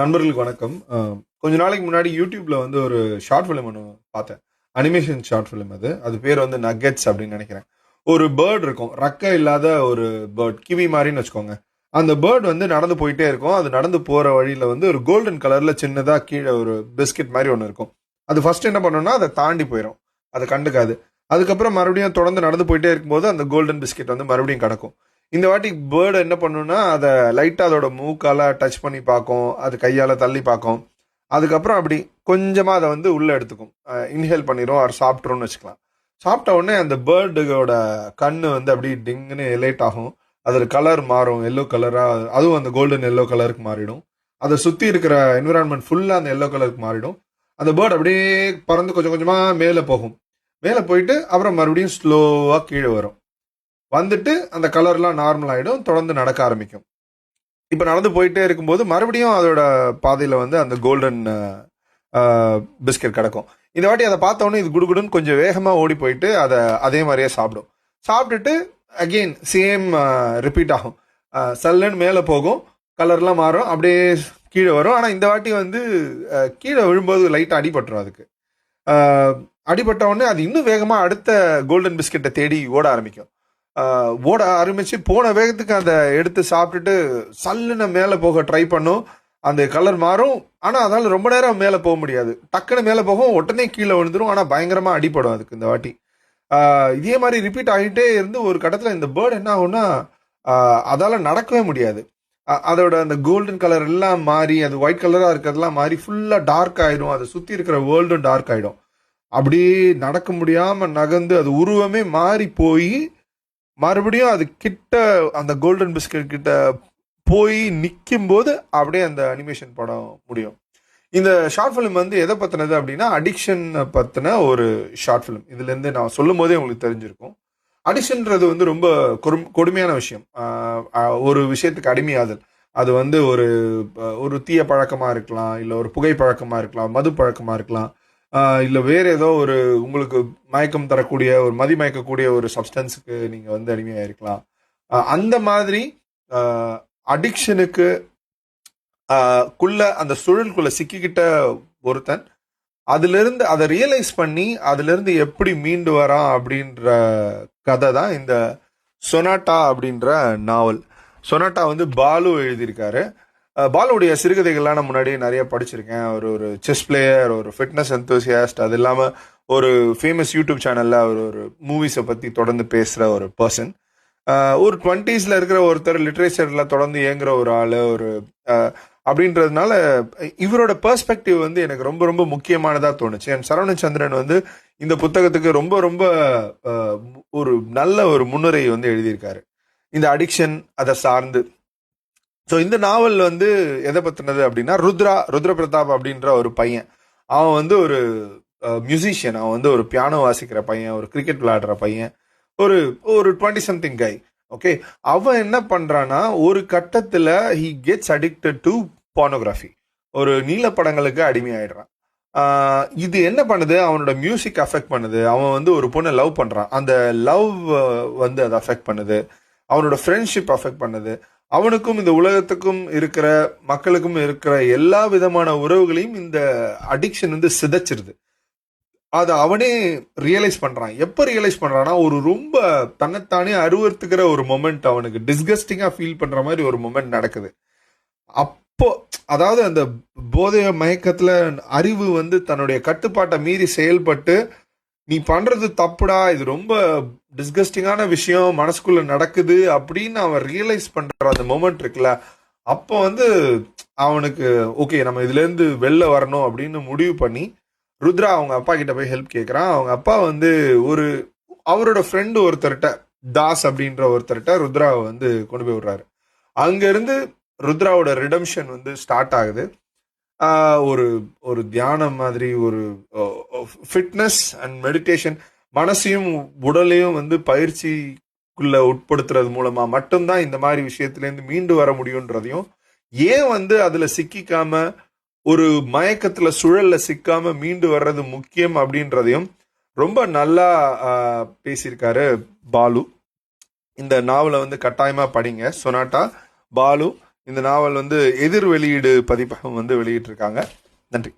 நண்பர்களுக்கு வணக்கம். கொஞ்ச நாளைக்கு முன்னாடி யூடியூப்ல வந்து ஒரு ஷார்ட் ஃபிலிம் ஒன்று பார்த்தேன். அனிமேஷன் ஷார்ட் ஃபிலிம் அது. அது பேர் வந்து நக்கெட்ஸ் அப்படின்னு நினைக்கிறேன். ஒரு பேர்ட் இருக்கும். ரக்க இல்லாத ஒரு பேர்ட் கிவி மாதிரின்னு வச்சுக்கோங்க. அந்த பேர்ட் வந்து நடந்து போயிட்டே இருக்கும். அது நடந்து போகிற வழியில் வந்து ஒரு கோல்டன் கலரில் சின்னதாக கீழே ஒரு பிஸ்கெட் மாதிரி ஒன்று இருக்கும். அது ஃபர்ஸ்ட் என்ன பண்ணோம்னா அதை தாண்டி போயிடும் அதை கண்டுக்காது. அதுக்கப்புறம் மறுபடியும் தொடர்ந்து நடந்து போயிட்டே இருக்கும்போது அந்த கோல்டன் பிஸ்கெட் வந்து மறுபடியும் கிடக்கும். இந்த வாட்டி பேர்டு என்ன பண்ணுன்னா அதை லைட்டாக அதோட மூக்கால் டச் பண்ணி பார்க்கும் அது கையால் தள்ளி பார்க்கும். அதுக்கப்புறம் அப்படி கொஞ்சமாக அதை வந்து உள்ளே எடுத்துக்கும். இன்ஹேல் பண்ணிடும் அவர் சாப்பிட்ருன்னு வச்சுக்கலாம். சாப்பிட்ட உடனே அந்த பேர்டுகளோட கண் வந்து அப்படி டிங்குன்னு எலைட் ஆகும். அதில் கலர் மாறும் எல்லோ கலராக அதுவும் அந்த கோல்டன் எல்லோ கலருக்கு மாறிடும். அதை சுற்றி இருக்கிற என்விரான்மெண்ட் ஃபுல்லாக அந்த எல்லோ கலருக்கு மாறிடும். அந்த பேர்டு அப்படியே பறந்து கொஞ்சம் கொஞ்சமாக மேலே போகும். மேலே போயிட்டு அப்புறம் மறுபடியும் ஸ்லோவாக கீழே வரும். வந்துட்டு அந்த கலர்லாம் நார்மல் ஆகிடும் தொடர்ந்து நடக்க ஆரம்பிக்கும். இப்போ நடந்து போயிட்டே இருக்கும்போது மறுபடியும் அதோட பாதையில் வந்து அந்த கோல்டன் பிஸ்கெட் கிடக்கும். இந்த வாட்டி அதை பார்த்தோன்னே இது குடுகுடுன்னு கொஞ்சம் வேகமாக ஓடி போயிட்டு அதை அதே மாதிரியே சாப்பிடும். சாப்பிட்டுட்டு அகெயின் சேம் ரிப்பீட் ஆகும். சல்லுன்னு மேலே போகும் கலர்லாம் மாறும் அப்படியே கீழே வரும். ஆனால் இந்த வாட்டி வந்து கீழே விழும்போது லைட்டாக அடிபட்டுரும் அதுக்கு. அடிபட்ட உடனே அது இன்னும் வேகமாக அடுத்த கோல்டன் பிஸ்கெட்டை தேடி ஓட ஆரம்பிக்கும். ஓட ஆரம்பித்து போன வேகத்துக்கு அதை எடுத்து சாப்பிட்டுட்டு சல்லுன்னு மேலே போக ட்ரை பண்ணும். அந்த கலர் மாறும். ஆனால் அதால் ரொம்ப நேரம் மேலே போக முடியாது. டக்குன்னு மேலே போகும் உடனே கீழே விழுந்துடும் ஆனால் பயங்கரமாக அடிபடும் அதுக்கு இந்த வாட்டி. இதே மாதிரி ரிப்பீட் ஆகிட்டே இருந்து ஒரு கட்டத்தில் இந்த பேர்டு என்ன ஆகும்னா அதால் நடக்கவே முடியாது. அதோட அந்த கோல்டன் கலர் எல்லாம் மாறி அது ஒயிட் கலராக இருக்கிறதெல்லாம் மாறி ஃபுல்லாக டார்க் ஆகிடும் அதை சுற்றி இருக்கிற வேர்ல்டும் டார்க் ஆகிடும் அப்படியே நடக்க முடியாமல் நகர்ந்து அது உருவமே மாறி போய் மறுபடியும் அது கிட்ட அந்த கோல்டன் பிஸ்கட் கிட்ட போய் நிற்கும் போது அப்படியே அந்த அனிமேஷன் படம் முடியும். இந்த ஷார்ட் ஃபிலிம் வந்து எதை பற்றினது அப்படின்னா அடிக்ஷன் பற்றின ஒரு ஷார்ட் ஃபிலிம் இதுலேருந்து நான் சொல்லும் போதே உங்களுக்கு தெரிஞ்சிருக்கும். அடிக்ஷன்றது வந்து ரொம்ப கொடும் கொடுமையான விஷயம். ஒரு விஷயத்துக்கு அடிமையாதல். அது வந்து ஒரு ஒரு தீய பழக்கமாக இருக்கலாம் இல்லை ஒரு புகை பழக்கமாக இருக்கலாம் மது பழக்கமாக இருக்கலாம். இல்லை வேறு ஏதோ ஒரு உங்களுக்கு மயக்கம் தரக்கூடிய ஒரு மதி மயக்கக்கூடிய ஒரு சப்ஸ்டன்ஸுக்கு நீங்கள் வந்து அடிமையாக இருக்கலாம். அந்த மாதிரி அடிக்ஷனுக்கு குள்ள அந்த சுழலுக்குள்ள சிக்கிக்கிட்ட ஒருத்தன் அதுலேருந்து அதை ரியலைஸ் பண்ணி அதுலேருந்து எப்படி மீண்டு வரான் அப்படின்ற கதை தான் இந்த சொனாட்டா அப்படின்ற நாவல் சொனாட்டா வந்து பாலு எழுதியிருக்காரு. பாலுடைய சிறுகதைகள்லாம் நான் முன்னாடியே நிறைய படிச்சிருக்கேன். ஒரு ஒரு செஸ் பிளேயர் ஒரு ஃபிட்னஸ் enthusiast அது இல்லாமல் ஒரு ஃபேமஸ் யூடியூப் சேனலில் அவர் ஒரு மூவிஸை பற்றி தொடர்ந்து பேசுகிற ஒரு பர்சன் ஒரு டுவெண்ட்டீஸில் இருக்கிற ஒருத்தர் லிட்ரேச்சரில் தொடர்ந்து இயங்குற ஒரு ஆள் ஒரு அப்படின்றதுனால இவரோட பெர்ஸ்பெக்டிவ் வந்து எனக்கு ரொம்ப ரொம்ப முக்கியமானதாக தோணுச்சு. என் சரவண சந்திரன் வந்து இந்த புத்தகத்துக்கு ரொம்ப ரொம்ப ஒரு நல்ல ஒரு முன்னுரை வந்து எழுதியிருக்காரு. இந்த அடிக்ஷன் அதை சார்ந்து ஸோ இந்த நாவல் வந்து எதை பற்றினது அப்படின்னா ருத்ரா ருத்ர பிரதாப் அப்படின்ற ஒரு பையன். அவன் வந்து ஒரு மியூசிஷியன் அவன் வந்து ஒரு பியானோ வாசிக்கிற பையன் ஒரு கிரிக்கெட் விளையாடுற பையன் ஒரு ஒரு டுவெண்ட்டி சம்திங் கை ஓகே அவன் என்ன பண்ணுறான்னா ஒரு கட்டத்தில் he gets addicted to pornography ஒரு நீல படங்களுக்கு அடிமையாயிடுறான். இது என்ன பண்ணுது? அவனோட மியூசிக் அஃபெக்ட் பண்ணுது. அவன் வந்து ஒரு பொண்ணை லவ் பண்ணுறான் அந்த லவ் வந்து அதை அஃபெக்ட் பண்ணுது. அவனோட ஃப்ரெண்ட்ஷிப் அஃபெக்ட் பண்ணுது. அவனுக்கும் இந்த உலகத்துக்கும் இருக்கிற மக்களுக்கும் இருக்கிற எல்லா விதமான உறவுகளையும் இந்த அடிக்ஷன் வந்து சிதைச்சிருது. அதை அவனே ரியலைஸ் பண்றான். எப்போ ரியலைஸ் பண்றான்னா ஒரு ரொம்ப தன்னைத்தானே அருவறுத்துக்கிற ஒரு மொமெண்ட் அவனுக்கு டிஸ்கஸ்டிங்கா ஃபீல் பண்ற மாதிரி ஒரு மொமெண்ட் நடக்குது. அப்போ அதாவது அந்த போதைய மயக்கத்துல அறிவு வந்து தன்னுடைய கட்டுப்பாட்டை மீறி செயல்பட்டு நீ பண்றது தப்புடா இது ரொம்ப டிஸ்கஸ்டிங்கான விஷயம் மனசுக்குள்ள நடக்குது அப்படின்னு அவன் ரியலைஸ் பண்ற அந்த மொமெண்ட் இருக்குல்ல அப்போ வந்து அவனுக்கு ஓகே நம்ம இதுல இருந்து வெளில வரணும் அப்படின்னு முடிவு பண்ணி ருத்ரா அவங்க அப்பா கிட்ட போய் ஹெல்ப் கேட்குறான் அவங்க அப்பா வந்து ஒரு அவரோட ஃப்ரெண்டு ஒருத்தர்கிட்ட தாஸ் அப்படின்ற ஒருத்தர்கிட்ட ருத்ராவை வந்து கொண்டு போய் விடுறாரு. அங்கேருந்து ருத்ராவோட ரிடம்ஷன் வந்து ஸ்டார்ட் ஆகுது. ஒரு ஒரு தியானம் மாதிரி ஒரு ஃபிட்னஸ் அண்ட் மெடிடேஷன் மனசையும் உடலையும் வந்து பயிற்சிக்குள்ள உட்படுத்துறது மூலமா மட்டும்தான் இந்த மாதிரி விஷயத்திலேருந்து மீண்டு வர முடியுன்றதையும் ஏன் வந்து அதுல சிக்கிக்காம ஒரு மயக்கத்துல சுழல்ல சிக்காம மீண்டு வர்றது முக்கியம் அப்படின்றதையும் ரொம்ப நல்லா பேசியிருக்காரு பாலு. இந்த நாவலை வந்து கட்டாயமா படிங்க. சொனாட்டா பாலு இந்த நாவல் வந்து எதிர் வெளியீடு பதிப்பகம் வந்து வெளியிட்டிருக்காங்க. நன்றி.